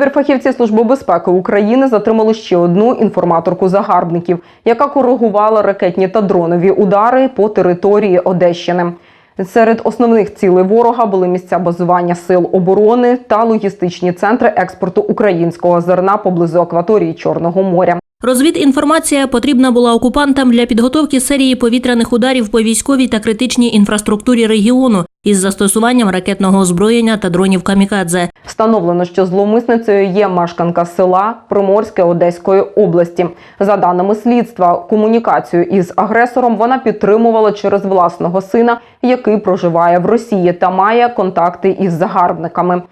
Кіберфахівці Служби безпеки України затримали ще одну інформаторку загарбників, яка коригувала ракетні та дронові удари по території Одещини. Серед основних цілей ворога були місця базування сил оборони та логістичні центри експорту українського зерна поблизу акваторії Чорного моря. Розвідінформація потрібна була окупантам для підготовки серії повітряних ударів по військовій та критичній інфраструктурі регіону із застосуванням ракетного озброєння та дронів камікадзе. Встановлено, що зловмисницею є мешканка села Приморське Одеської області. За даними слідства, комунікацію із агресором вона підтримувала через власного сина, який проживає в Росії та має контакти із загарбниками.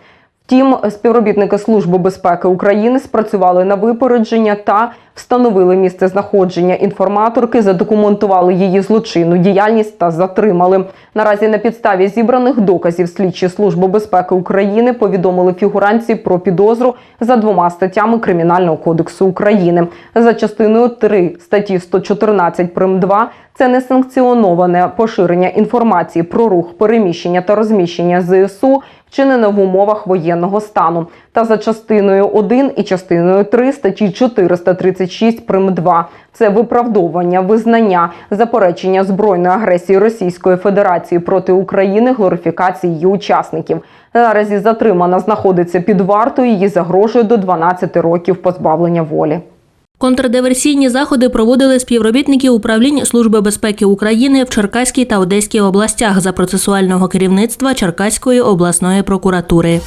Втім, співробітники Служби безпеки України спрацювали на випередження та встановили місце знаходження інформаторки, задокументували її злочинну діяльність та затримали. Наразі на підставі зібраних доказів слідчі Служби безпеки України повідомили фігуранці про підозру за двома статтями Кримінального кодексу України. За частиною 3 статті 114 прим. 2 це несанкціоноване поширення інформації про рух, переміщення та розміщення ЗСУ, вчинене в умовах воєнного стану. Та за частиною 1 і частиною 3 статті 436 прим. 2 це виправдовування, визнання, заперечення збройної агресії Російської Федерації проти України, глорифікації її учасників. Наразі затримана знаходиться під вартою. Її загрожує до 12 років позбавлення волі. Контрдиверсійні заходи проводили співробітники управлінь Служби безпеки України в Черкаській та Одеській областях за процесуального керівництва Черкаської обласної прокуратури.